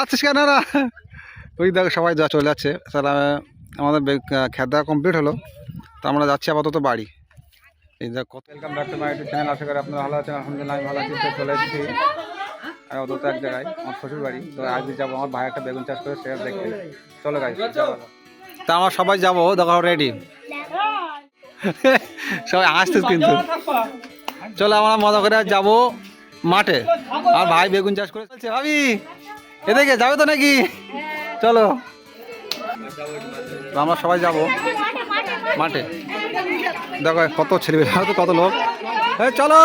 আচ্ছিস কেন না ওই দেখো সবাই যা চলে যাচ্ছে। স্যার আমাদের খেদা কমপ্লিট হলো। তো আমরা যাচ্ছি আপাতত বাড়ি। এই দেখ কত welcome back to my YouTube channel আশা করি আপনারা ভালো আছেন। আলহামদুলিল্লাহ আমি ভালো আছি। তো চলে এসেছি। আর অত এক জায়গায় আমার শ্বশুর বাড়ি। তো আজ যাব আমার ভাই একটা বেগুন চাষ করে সেটা দেখতে চলো গাই তা আমরা সবাই যাব দেখো রেডি সবাই আসতেছ কিন্তু। চলো আমরা মজা করে যাব মাঠে। আর ভাই বেগুন চাষ করে চলছে। ভাবি এদিকে যাবে তো নাকি? চলো। আমরা সবাই যাব। মাঠে। দেখো কত ছেলে তো কত লোক। এই চলো।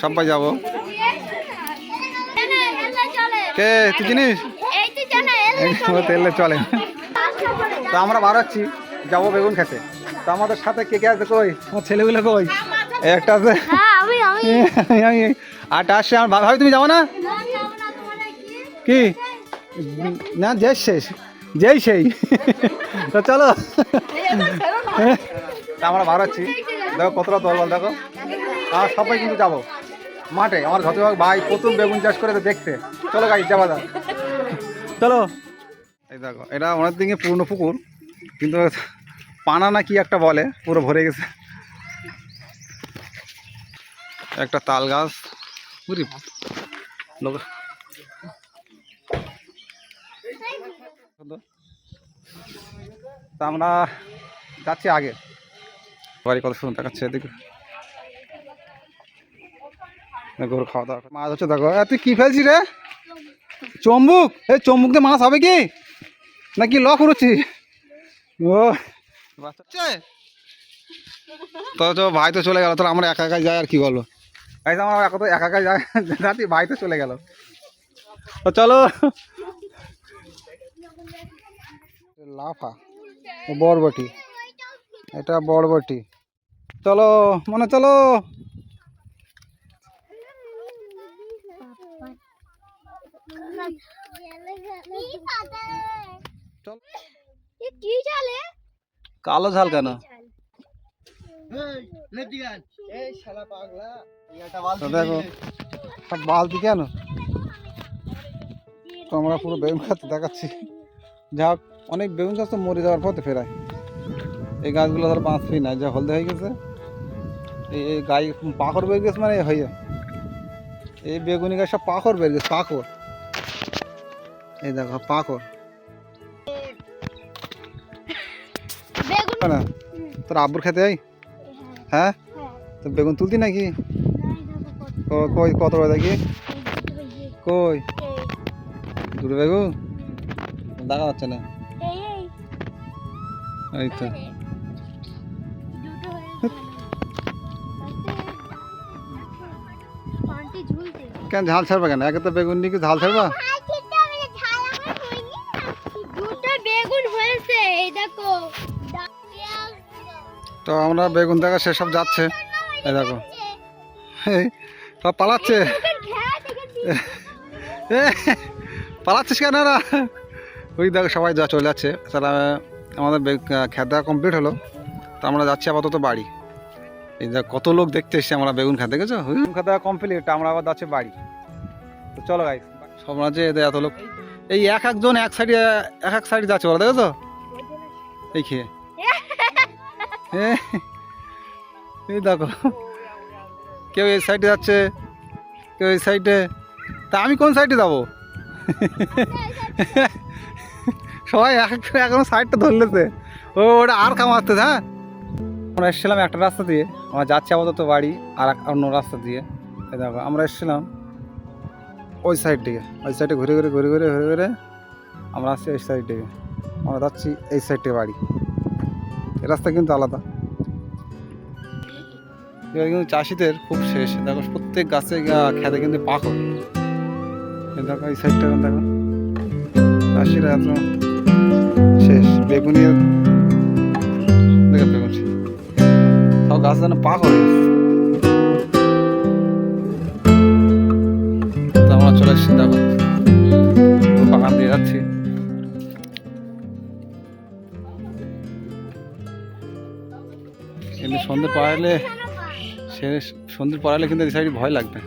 সবাই যাব। কে, তুই চিনিস? চলে। তো আমরা বাড়াচ্ছি যাব বেগুন খেতে। তো আমাদের সাথে কে কে আছে কই? আমার ছেলেগুলো কই? একটা আছে। আমি আটটা আসছে আমার ভাবি তুমি যাব না কি? না যে শেষ। যেই সেই। তো চলো। আমরা বাড়াচ্ছি দেখো কতটা দলবল দেখো। আর সবাই কিন্তু যাব। মাঠে। আমার ঘটক ভাই প্রথম বেগুন চাষ করে দেখতে। চলো গাড়ি যাবা যাও চলো। এই দেখো এটা অনেক দিকে পুরনো পুকুর। কিন্তু পানা না কি একটা বলে পুরো ভরে গেছে। একটা তাল গাছ বুঝলি? তা আমরা যাচ্ছি আগে। বাড়ি কত সুন্দর দেখাচ্ছে এদিকে। গরু খাওয়া দাওয়া মাছ হচ্ছে দেখো। তুই কি ফেলছিস রে? চম্বুক? এই চম্বুক দিয়ে মাছ হবে কি? নাকি ল উড়ছি ও। তো ভাই তো চলে গেল তো আমরা একা একা যাই আর কি বলব তো আমরা একা তো একা যাচ্ছি ভাই চলে গেল। তো চলো। লাফা। বরবটি। এটা বরবটি। চলো মানে চলে। কালো ঝাল কেন? তো দেখো সব বালতি কেন? তো আমরা পুরো বেগুন গাছ দেখাচ্ছি। যাক অনেক বেগুন গাছ তো মরে যাওয়ার পথে ফেরায়। এই গাছগুলো ধর বাঁচবি না যা হলদে হয়ে গেছে। এই গাই পাখর বের গেছে মানে হয়ে এই বেগুনি গাছ সব পাখর বের গেছে পাখর এই দেখো পাখর বেগুন না তোর আব্বুর খেতে যাই? হ্যাঁ? তো বেগুন তুলতি নাকি? কই কত বড় দেখি? কই? দুটো বেগুন? দেখা যাচ্ছে না। এই তো। কেন ঝাল ছাড়বা কেন? একে তো বেগুন নিয়ে ঝাল ছাড়বা? তো আমরা বেগুন দেখা সেসব যাচ্ছে। এই দেখো। সব পালাচ্ছে। পালাচ্ছিস কেন না ওই দেখো সবাই যা চলে যাচ্ছে। স্যার আমাদের খেদা কমপ্লিট হলো। তো আমরা যাচ্ছি আপাতত বাড়ি। এই দেখ, কত লোক দেখতে এসছি আমরা বেগুন খেতে, দেখেছ? বেগুন খেতে কমপ্লিট আমরা আবার যাচ্ছি বাড়ি। তো চলো গাই সব আছে এদের এত লোক। এই এক একজন এক সাইডে এক এক সাইডে যাচ্ছে ওরা, দেখেছ? এই খেয়ে। এ, এই দেখো। কেউ এই সাইডে যাচ্ছে কেউ এই সাইডে তা আমি কোন সাইডে যাব? সবাই এক এখন সাইডটা ধরলেছে। ও ওটা আর আসতে হ্যাঁ? আমরা এসেছিলাম একটা রাস্তা দিয়ে। আমরা যাচ্ছি আপাতত বাড়ি আর অন্য রাস্তা দিয়ে। দেখো আমরা এসেছিলাম ওই সাইড থেকে ওই সাইডে ঘুরে ঘুরে ঘুরে ঘুরে ঘুরে ঘুরে আমরা আসছি এই সাইড থেকে আমরা যাচ্ছি এই সাইড থেকে বাড়ি। রাস্তা কিন্তু আলাদা। এবার কিন্তু চাষিদের খুব শেষ। দেখো প্রত্যেক গাছে খেতে কিন্তু পাকো দেখো, এই সাইডটা দেখো। চাষিরা এত শেষ। বেগুনি বেগুন সব গাছ যেন পাক হয়ে। আমরা চলে এসেছি দেখো। বাগান দিয়ে যাচ্ছি। কিন্তু সন্ধ্যে পাড়ালে সে সন্ধ্যে পাড়ালে কিন্তু এই সাইডে ভয় লাগবে।